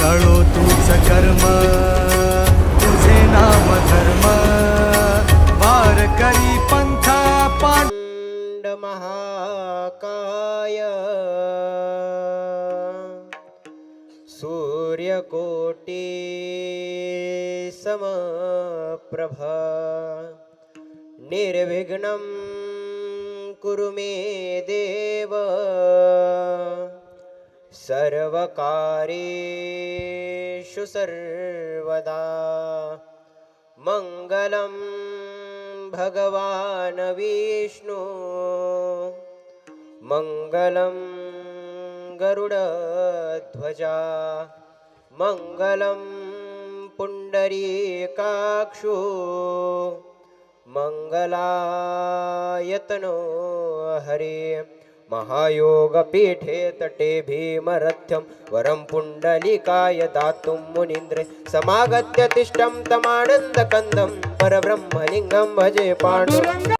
कळो तूच कर्म तुझे नाम धर्म. वार करी पंथा पांड महाकाय. सूर्यकोटि समप्रभा. निर्विघ्नं कुरु मे देव. सर्वकार्येषु सर्वदा। मङ्गलं भगवान् विष्णु। मङ्गलं गरुडध्वजा। मङ्गलं पुण्डरीकाक्षु। मङ्गलायतनो हरे महायोगपीठे तटे भीमरथ्यं वरं पुण्डलिकाय दातुं मुनीन्द्रे समागत्य तिष्ठं तमानन्दकन्दं परब्रह्मलिङ्गं भजे पाण्डु।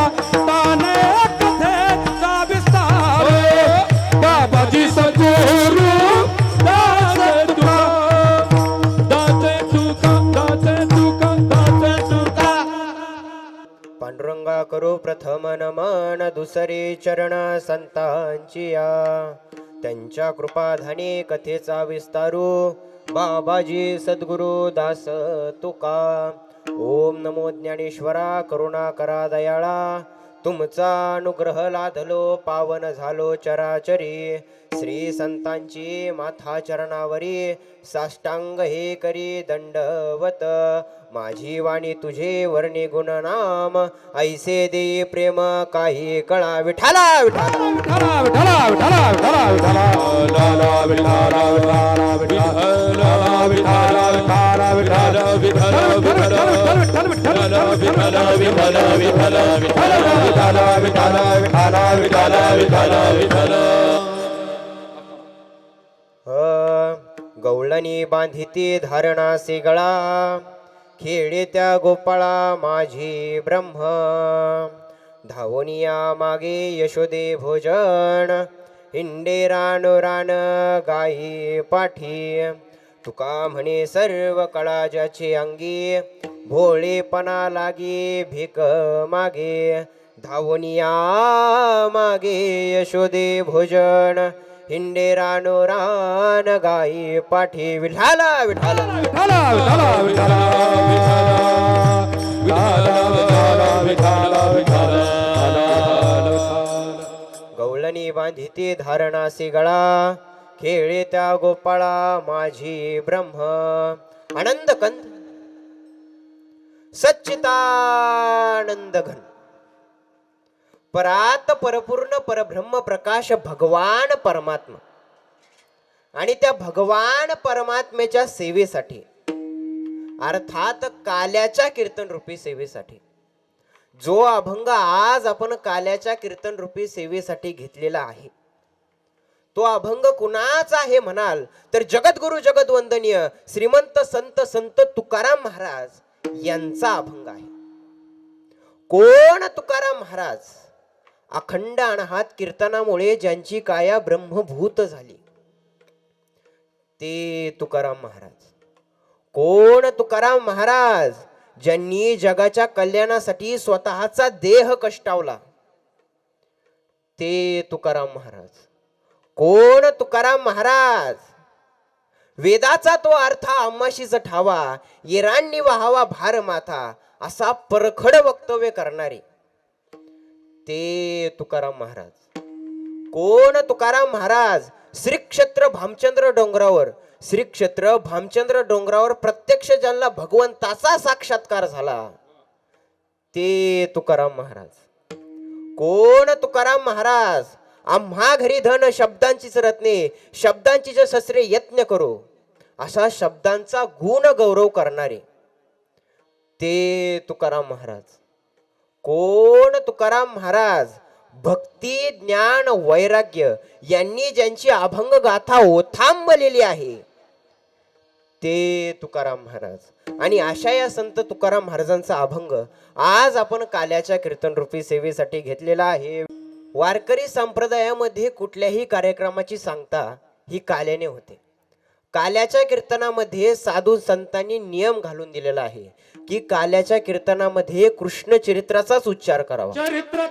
पांडुरंगा करू प्रथम नमन दुसरे चरण संतांची या त्यांच्या कृपाधाने कथेचा विस्तारू. बाबाजी सद्गुरु दास तुका. ओम नमो ज्ञानेश्वरा करुणा करा दयाळा. तुमचा अनुग्रह लाधलो पावन झालो चराचरी श्री संतांची माथा चरणावरी साष्टांग हे करी दंडवत माझी वाणी तुझे वर्णी गुणनाम ऐसे दे प्रेम काही कळा विठाला विठाला विठाला विठला विठला विठला विठला विठला विठला विठला गवळणी बांधिती धारणा सिगळा खेळे त्या गोपाळा माझी ब्रह्म धावनिया मागे यशोदे भोजन हिंडे रान रान गाई पाठी तुका म्हणे सर्व कळा ज्याचे अंगी भोळेपणा लागे भीक मागे. धावनिया मागे यशोदे भोजन. हिंडे रानो रान गाई पाठी. विठाला विठाला विठला विठला विठला विठला विठला विठला गवळणी बांधिती धारणासी गळा खेळत्या गोपाळा माझी ब्रह्म. आनंद कंद सच्चितानंद घन परात परपूर्ण परब्रह्म प्रकाश भगवान परमात्मा. आणि त्या भगवान परमात्म्याच्या सेवेसाठी अर्थात काल्याच्या कीर्तन रूपी सेवेसाठी जो अभंग आज आपण काल्याच्या कीर्तन रूपी सेवेसाठी घेतलेला आहे तो अभंग कुणाचा आहे म्हणाल? तर जगद्गुरु जगदवंदनीय श्रीमंत संत संत तुकाराम महाराज यांचा अभंग आहे. कोण तुकाराम महाराज? अखंड अनाहात कीर्तनामुळे ज्यांची काया ब्रह्मभूत झाली. ते तुकाराम महाराज. कोण तुकाराम महाराज? ज्यांनी जगाच्या कल्याणासाठी स्वतःचा देह कष्टावला. ते तुकाराम महाराज. कोण तुकाराम महाराज? वेदाचा तो अर्थ आम्हाशीच ठावा येरांनी व्हावा भार माथा असा परखड वक्तव्य करणारे. ते तुकाराम महाराज. कोण तुकाराम महाराज? श्री क्षेत्र भामचंद्र डोंगरावर. श्री क्षेत्र भामचंद्र डोंगरावर प्रत्यक्ष ज्यांना भगवंताचा साक्षात्कार झाला ते तुकाराम महाराज. कोण तुकाराम महाराज? आम्हा घरी धन शब्दांचीच रत्ने शब्दांची जे शस्त्रे यत्न करो असा शब्दांचा गुण गौरव करणारे. ते तुकाराम महाराज. कोण तुकाराम महाराज? भक्ती ज्ञान वैराग्य यांनी ज्यांची अभंग गाथा ओथांबलेली आहे ते तुकाराम महाराज. आणि अशा या संत तुकाराम महाराजांचा अभंग आज आपण काल्याच्या कीर्तन रूपी सेवेसाठी घेतलेला आहे. वारकरी संप्रदायामध्ये कुठल्याही कार्यक्रमाची सांगता ही काल्याने होते. काल्याच्या कीर्तनामध्ये साधू संतांनी नियम घालून दिलेला आहे की काल्याच्या कीर्तनामध्ये कृष्ण चरित्राचाच उच्चार करावा. चरित्र